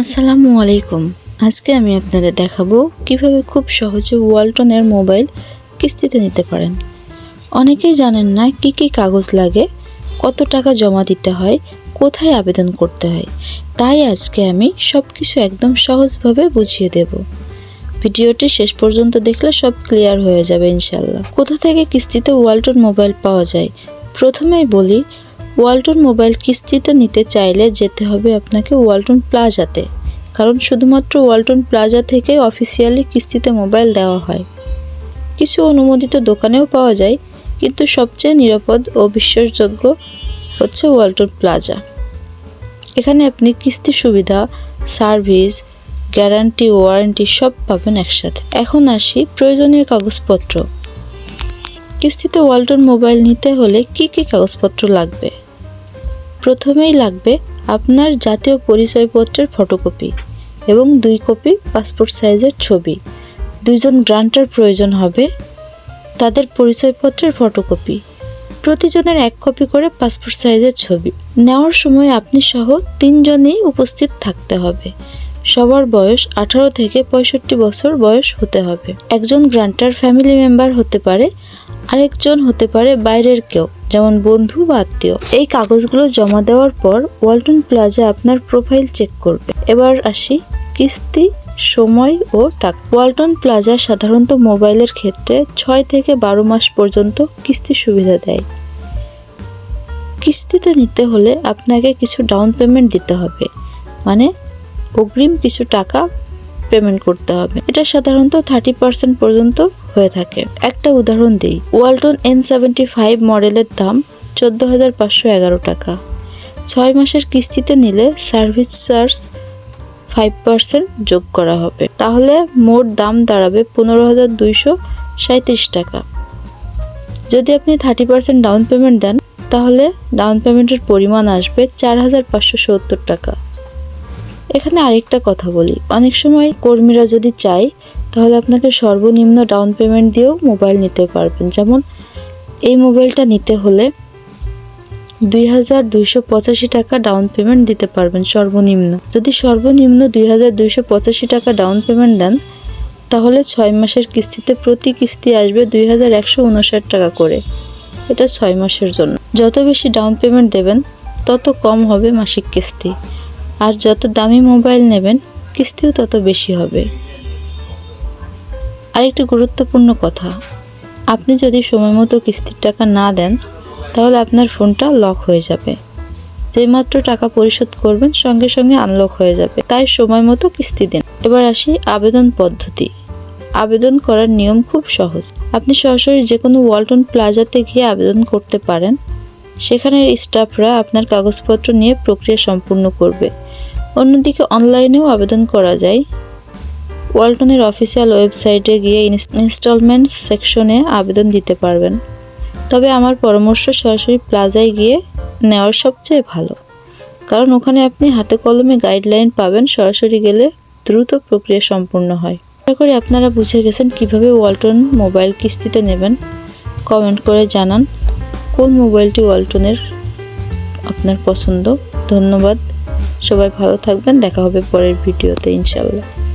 আসসালামু আলাইকুম। আজকে আমি আপনাদের দেখাবো কীভাবে খুব সহজে ওয়ালটনের মোবাইল কিস্তিতে নিতে পারেন। অনেকেই জানেন না কি কি কাগজ লাগে, কত টাকা জমা দিতে হয়, কোথায় আবেদন করতে হয়। তাই আজকে আমি সব কিছু একদম সহজভাবে বুঝিয়ে দেব। ভিডিওটি শেষ পর্যন্ত দেখলে সব ক্লিয়ার হয়ে যাবে ইনশাল্লাহ কোথা থেকে কিস্তিতে ওয়ালটন মোবাইল পাওয়া যায়? প্রথমেই বলি ওয়ালটন মোবাইল কিস্তিতে নিতে চাইলে যেতে হবে আপনাকে ওয়ালটন প্লাজাতে। কারণ শুধুমাত্র ওয়ালটন প্লাজা থেকে অফিসিয়ালি কিস্তিতে মোবাইল দেওয়া হয়। কিছু অনুমোদিত দোকানেও পাওয়া যায়, কিন্তু সবচেয়ে নিরাপদ ও বিশ্বাসযোগ্য হচ্ছে ওয়ালটন প্লাজা। এখানে আপনি কিস্তি সুবিধা, সার্ভিস, গ্যারান্টি, ওয়ারেন্টি সব পাবেন একসাথে। এখন আসি প্রয়োজনীয় কাগজপত্র। কিস্তিতে ওয়ালটন মোবাইল নিতে হলে কি কি কাগজপত্র লাগবে? প্রথমেই লাগবে আপনার জাতীয় পরিচয়পত্রের ফটোকপি এবং দুই কপি পাসপোর্ট সাইজের ছবি। দুইজন গ্রান্টার প্রয়োজন হবে তাদের পরিচয়পত্রের ফটোকপি। প্রতিজনের এক কপি করে পাসপোর্ট সাইজের ছবি। নেওয়ার সময় আপনি সহ তিনজনেই উপস্থিত থাকতে হবে। সবার বয়স আঠারো থেকে পঁয়ষট্টি বছর বয়স হতে হবে। একজন গ্রান্টার ফ্যামিলি মেম্বার হতে পারে, আরেকজন হতে পারে বাইরের কেউ, যেমন বন্ধু বা আত্মীয়। এই কাগজগুলো জমা দেওয়ার পর ওয়ালটন প্লাজা আপনার প্রোফাইল চেক করবে। এবার আসি কিস্তি, সময় ও টাকা। ওয়ালটন প্লাজা সাধারণত মোবাইলের ক্ষেত্রে ছয় থেকে বারো মাস পর্যন্ত কিস্তি সুবিধা দেয়। কিস্তিতে নিতে হলে আপনাকে কিছু ডাউন পেমেন্ট দিতে হবে মানে অগ্রিম কিছু টাকা পেমেন্ট করতে হবে। এটা সাধারণত থার্টি পার্সেন্ট পর্যন্ত হয়ে থাকে। একটা উদাহরণ দিই। ওয়ালটন এন সেভেন্টি ফাইভ মডেলের দাম চোদ্দ হাজার পাঁচশো এগারো টাকা। ছয় মাসের কিস্তিতে নিলে সার্ভিস চার্জ ফাইভ পার্সেন্ট যোগ করা হবে। তাহলে মোট দাম দাঁড়াবে পনেরো হাজার দুইশো সাঁত্রিশ টাকা। যদি আপনি থার্টি পার্সেন্ট ডাউন পেমেন্ট দেন, তাহলে ডাউন পেমেন্টের পরিমাণ আসবে চার হাজার পাঁচশো সত্তর টাকা। এখানে আরেকটা কথা বলি। অনেক সময় কর্মীরা যদি চায়, তাহলে আপনাকে সর্বনিম্ন ডাউন পেমেন্ট দিয়েও মোবাইল নিতে পারবেন। যেমন এই মোবাইলটা নিতে হলে দুই হাজার দুইশো পঁচাশি টাকা ডাউন পেমেন্ট দিতে পারবেন সর্বনিম্ন। যদি সর্বনিম্ন দুই হাজার দুইশো পঁচাশি টাকা ডাউন পেমেন্ট দেন, তাহলে ছয় মাসের কিস্তিতে প্রতি কিস্তি আসবে দুই হাজার একশো উনষাট টাকা করে। এটা ছয় মাসের জন্য। যত বেশি ডাউন পেমেন্ট দেবেন, তত কম হবে মাসিক কিস্তি। আর যত দামি মোবাইল নেবেন, কিস্তিও তত বেশি হবে। আরেকটি গুরুত্বপূর্ণ কথা, আপনি যদি সময় মতো কিস্তির টাকা না দেন, তাহলে আপনার ফোনটা লক হয়ে যাবে। যেমাত্র টাকা পরিশোধ করবেন, সঙ্গে সঙ্গে আনলক হয়ে যাবে। তাই সময় মতো কিস্তি দিন। এবার আসি আবেদন পদ্ধতি। আবেদন করার নিয়ম খুব সহজ। আপনি সরাসরি যে কোনো ওয়ালটন প্লাজাতে গিয়ে আবেদন করতে পারেন। সেখানের স্টাফরা আপনার কাগজপত্র নিয়ে প্রক্রিয়া সম্পূর্ণ করবে। অন্যদিকে অনলাইনেও আবেদন করা যায়। ওয়ালটনের অফিসিয়াল ওয়েবসাইটে গিয়ে ইনস্টলমেন্ট সেকশনে আবেদন দিতে পারবেন। তবে আমার পরামর্শ সরাসরি প্লাজায় গিয়ে নেওয়ার সবচেয়ে ভালো। কারণ ওখানে আপনি হাতে কলমে গাইডলাইন পাবেন, সরাসরি গেলে দ্রুত প্রক্রিয়া সম্পূর্ণ হয়। আশা করি আপনারা বুঝে গেছেন কীভাবে ওয়ালটন মোবাইল কিস্তিতে নেবেন। কমেন্ট করে জানান। কোন মোবাইলটি ওয়ালটনের আপনার পছন্দ। ধন্যবাদ। সবাই ভালো থাকবেন। দেখা হবে পরের ভিডিওতে ইনশাল্লাহ